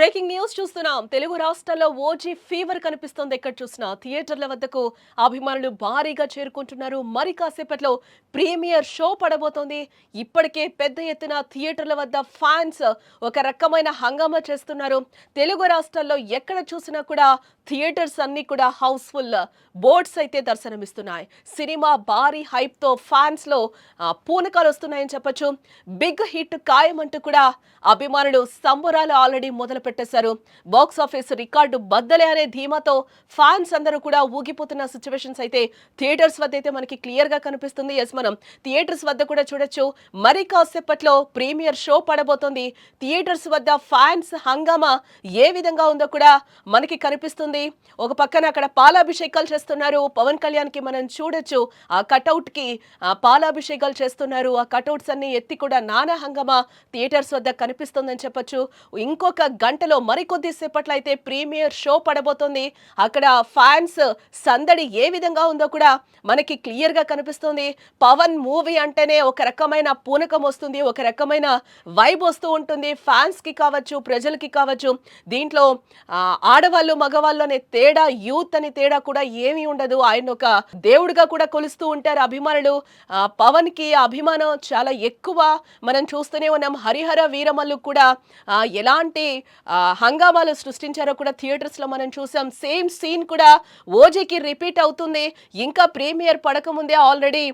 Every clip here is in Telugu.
బ్రేకింగ్ న్యూస్ చూస్తున్నాం. తెలుగు రాష్ట్రాల్లో ఓజీ ఫీవర్ కనిపిస్తోంది. ఎక్కడ చూసినా థియేటర్ల వద్దకు అభిమానులు భారీగా చేరుకుంటున్నారు. మరి కాసేపట్లో ప్రీమియర్ షో పడబోతోంది. ఇప్పటికే పెద్ద ఎత్తున థియేటర్ల వద్ద ఫ్యాన్స్ ఒక రకమైన హంగామా చేస్తున్నారు. తెలుగు రాష్ట్రాల్లో ఎక్కడ చూసినా కూడా థియేటర్స్ అన్ని కూడా హౌస్ఫుల్. బోర్డ్స్ అయితే దర్శనమిస్తున్నాయి. సినిమా భారీ హైప్తో ఫ్యాన్స్లో పూనకాలు వస్తున్నాయని చెప్పొచ్చు. బిగ్ హిట్ ఖాయమంటూ కూడా అభిమానులు సంబరాలు ఆల్రెడీ మొదలు పెట్టేశారు. బాక్స్ ఆఫీస్ రికార్డు బద్దలే అనే ధీమాతో ఫ్యాన్స్ అందరూ కూడా ఊగిపోతున్న సిచ్యువేషన్స్ అయితే థియేటర్స్ వద్ద అయితే మనకి క్లియర్గా కనిపిస్తుంది. ఎస్ మనం థియేటర్స్ వద్ద కూడా చూడొచ్చు. మరి కాసేపట్లో ప్రీమియర్ షో పడబోతోంది. థియేటర్స్ వద్ద ఫ్యాన్స్ హంగామా ఏ విధంగా ఉందో కూడా మనకి కనిపిస్తుంది. ఒక పక్కన అక్కడ పాలాభిషేకాలు చేస్తున్నారు. పవన్ కళ్యాణ్కి మనం చూడొచ్చు. ఆ కటౌట్కి పాలాభిషేకాలు చేస్తున్నారు. ఆ కటౌట్స్ అన్ని ఎత్తి కూడా నానా హంగామా థియేటర్స్ వద్ద కనిపిస్తుందని చెప్పొచ్చు. ఇంకొక గంట గంటలో మరికొద్ది సేపట్లో అయితే ప్రీమియర్ షో పడబోతోంది. అక్కడ ఫ్యాన్స్ సందడి ఏ విధంగా ఉందో కూడా మనకి క్లియర్గా కనిపిస్తుంది. పవన్ మూవీ అంటేనే ఒక రకమైన పూనకం వస్తుంది ఒక రకమైన వైబ్ వస్తూ ఉంటుంది. ఫ్యాన్స్కి కావచ్చు ప్రజలకి కావచ్చు. దీంట్లో ఆడవాళ్ళు మగవాళ్ళు అనే తేడా యూత్ అని తేడా కూడా ఏమీ ఉండదు. ఆయన ఒక దేవుడిగా కూడా కొలుస్తూ ఉంటారు అభిమానులు. పవన్కి పవన్కి అభిమానం చాలా ఎక్కువ. మనం చూస్తూనే ఉన్నాం హరిహర వీరమల్లు కూడా ఎలాంటి హంగామాలు సృష్టించారో కూడా థియేటర్స్లో మనం చూసాం. సేమ్ సీన్ కూడా ఓజీకి రిపీట్ అవుతుంది. ఇంకా ప్రీమియర్ పడకముందే ఆల్రెడీ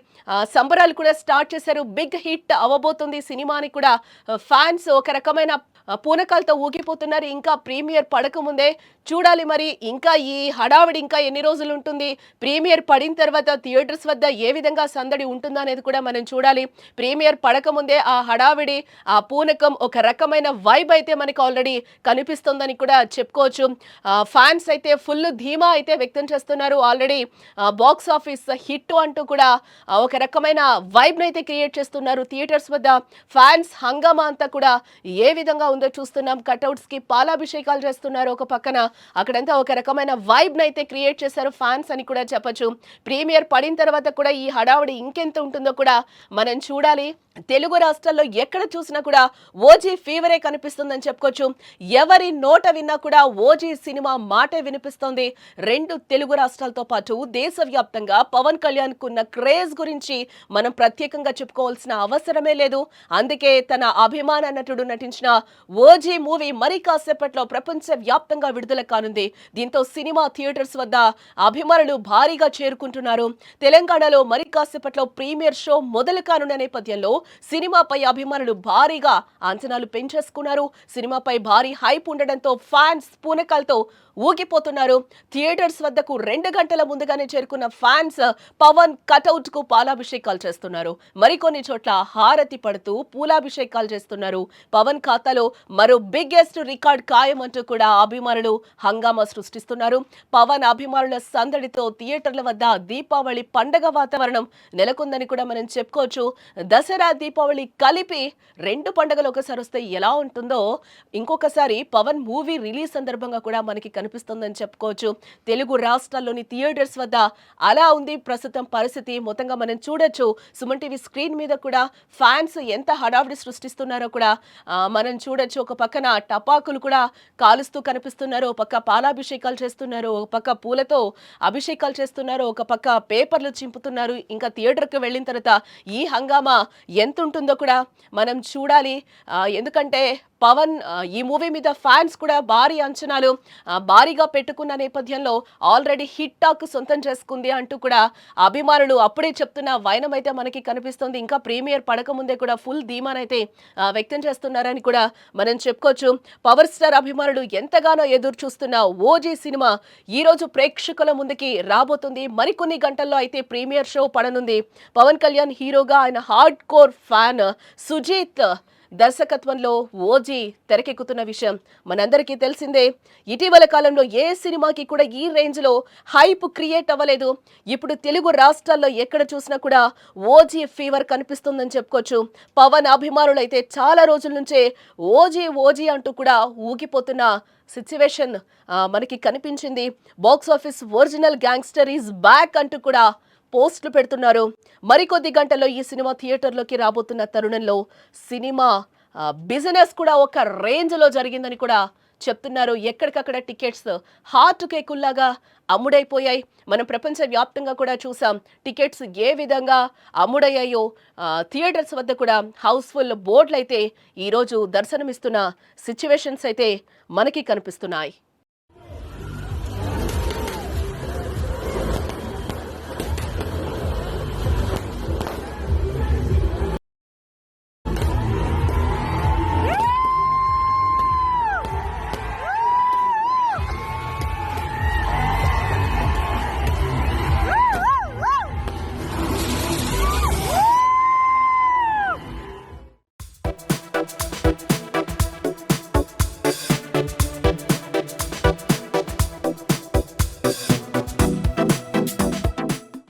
సంబరాలు కూడా స్టార్ట్ చేశారు. బిగ్ హిట్ అవ్వబోతుంది సినిమాని కూడా. ఫ్యాన్స్ ఒక రకమైన పూనకాలతో ఊగిపోతున్నారు. ఇంకా ప్రీమియర్ పడకముందే చూడాలి మరి. ఇంకా ఈ హడావిడి ఇంకా ఎన్ని రోజులు ఉంటుంది? ప్రీమియర్ పడిన తర్వాత థియేటర్స్ వద్ద ఏ విధంగా సందడి ఉంటుందా అనేది కూడా మనం చూడాలి. ప్రీమియర్ పడకముందే ఆ హడావిడి ఆ పూనకం ఒక రకమైన వైబ్ అయితే మనకు ఆల్రెడీ కనిపిస్తుందని కూడా చెప్పుకోవచ్చు. ఫ్యాన్స్ అయితే ఫుల్ ధీమా అయితే వ్యక్తం చేస్తున్నారు. ఆల్రెడీ బాక్స్ ఆఫీస్ హిట్ అంటూ కూడా ఒక రకమైన వైబ్ అయితే క్రియేట్ చేస్తున్నారు. థియేటర్స్ వద్ద ఫ్యాన్స్ హంగామా అంతా కూడా ఏ విధంగా ఉందో చూస్తున్నాం. కటౌట్స్కి పాలాభిషేకాలు చేస్తున్నారు ఒక పక్కన. అక్కడంతా ఒక రకమైన వైబ్ అయితే క్రియేట్ చేశారు ఫ్యాన్స్ అని కూడా చెప్పొచ్చు. ప్రీమియర్ పడిన తర్వాత కూడా ఈ హడావుడి ఇంకెంత ఉంటుందో కూడా మనం చూడాలి. తెలుగు రాష్ట్రాల్లో ఎక్కడ చూసినా కూడా ఓజీ ఫీవరే కనిపిస్తుందని చెప్పుకోవచ్చు. ఎవరి నోట విన్నా కూడా ఓజీ సినిమా మాటే వినిపిస్తోంది. రెండు తెలుగు రాష్ట్రాలతో పాటు దేశవ్యాప్తంగా పవన్ కళ్యాణ్ కున్న క్రేజ్ గురించి మనం ప్రత్యేకంగా చెప్పుకోవాల్సిన అవసరమే లేదు. అందుకే తన అభిమాన నటుడు నటించిన ఓజీ మూవీ మరి కాసేపట్లో ప్రపంచ వ్యాప్తంగా విడుదల కానుంది. దీంతో సినిమా థియేటర్స్ వద్ద అభిమానులు భారీగా చేరుకుంటున్నారు. తెలంగాణలో మరి కాసేపట్లో ప్రీమియర్ షో మొదలు కానున్న నేపథ్యంలో సినిమాపై అభిమానులు భారీగా అంచనాలు పెంచేసుకున్నారు. సినిమాపై భారీ హైప్ ఉండడంతో ఫ్యాన్స్ పూనకాలతో ఊగిపోతున్నారు. థియేటర్స్ వద్దకు రెండు గంటల ముందుగానే చేరుకున్న ఫ్యాన్స్ పవన్ కటౌట్కు పాలాభిషేకాలు చేస్తున్నారు. మరికొన్ని చోట్ల హారతి పడుతూ పూలాభిషేకాలు చేస్తున్నారు. పవన్ ఖాతాలో మరో బిగ్గెస్ట్ రికార్డ్ ఖాయమంటూ కూడా అభిమానులు హంగామా సృష్టిస్తున్నారు. పవన్ అభిమానుల సందడితో థియేటర్ల వద్ద దీపావళి పండగ వాతావరణం నెలకొందని కూడా మనం చెప్పుకోవచ్చు. దసరా దీపావళి కలిపి రెండు పండుగలు ఒకసారి వస్తే ఎలా ఉంటుందో ఇంకొకసారి పవన్ మూవీ రిలీజ్ సందర్భంగా కూడా మనకి కనిపిస్తుందని చెప్పుకోవచ్చు. తెలుగు రాష్ట్రాల్లోని థియేటర్స్ వద్ద అలా ఉంది ప్రస్తుతం పరిస్థితి మొత్తంగా మనం చూడొచ్చు. సుమన్ టీవీ స్క్రీన్ మీద కూడా ఫ్యాన్స్ ఎంత హడావిడి సృష్టిస్తున్నారో కూడా మనం చూడొచ్చు. ఒక పక్కన టపాకులు కూడా కాలుస్తూ కనిపిస్తున్నారు. ఒక పక్క పాలాభిషేకాలు చేస్తున్నారు. ఒక పక్క పూలతో అభిషేకాలు చేస్తున్నారు. ఒక పక్క పేపర్లు చింపుతున్నారు. ఇంకా థియేటర్కి వెళ్ళిన తర్వాత ఈ హంగామా ఎంత ఉంటుందో కూడా మనం చూడాలి. ఎందుకంటే పవన్ ఈ మూవీ మీద ఫ్యాన్స్ కూడా భారీ అంచనాలు భారీగా పెట్టుకున్న నేపథ్యంలో ఆల్రెడీ హిట్ టాక్ సొంతం చేసుకుంది అంటూ కూడా అభిమానులు అప్పుడే చెప్తున్న వైనం అయితే మనకి కనిపిస్తుంది. ఇంకా ప్రీమియర్ పడకముందే కూడా ఫుల్ ధీమానైతే వ్యక్తం చేస్తున్నారని కూడా మనం చెప్పుకోవచ్చు. పవర్ స్టార్ అభిమానులు ఎంతగానో ఎదురు చూస్తున్న ఓజీ సినిమా ఈరోజు ప్రేక్షకుల ముందుకి రాబోతుంది. మరికొన్ని గంటల్లో అయితే ప్రీమియర్ షో పడనుంది. పవన్ కళ్యాణ్ హీరోగా ఆయన హార్డ్ కోర్ ఫ్యాన్ సుజీత్ దర్శకత్వంలో ఓజీ తెరకెక్కుతున్న విషయం మనందరికీ తెలిసిందే. ఇటీవల కాలంలో ఏ సినిమాకి కూడా ఈ రేంజ్లో హైప్ క్రియేట్ అవ్వలేదు. ఇప్పుడు తెలుగు రాష్ట్రాల్లో ఎక్కడ చూసినా కూడా ఓజీ ఫీవర్ కనిపిస్తుందని చెప్పుకోవచ్చు. పవన్ అభిమానులైతే చాలా రోజుల నుంచే ఓజీ ఓజీ అంటూ కూడా ఊగిపోతున్న సిచ్యువేషన్ మనకి కనిపించింది. Box office original gangster is back అంటూ కూడా పోస్టులు పెడుతున్నారు. మరికొద్ది గంటల్లో ఈ సినిమా థియేటర్లోకి రాబోతున్న తరుణంలో సినిమా బిజినెస్ కూడా ఒక రేంజ్లో జరిగిందని కూడా చెప్తున్నారు. ఎక్కడికక్కడ టికెట్స్ హార్ట్ కేకుల్లాగా అమ్ముడైపోయాయి. మనం ప్రపంచ వ్యాప్తంగా కూడా చూసాం టికెట్స్ ఏ విధంగా అమ్ముడయ్యాయో. థియేటర్స్ వద్ద కూడా హౌస్ఫుల్ బోర్డులు అయితే ఈరోజు దర్శనమిస్తున్న సిచ్యువేషన్స్ అయితే మనకి కనిపిస్తున్నాయి.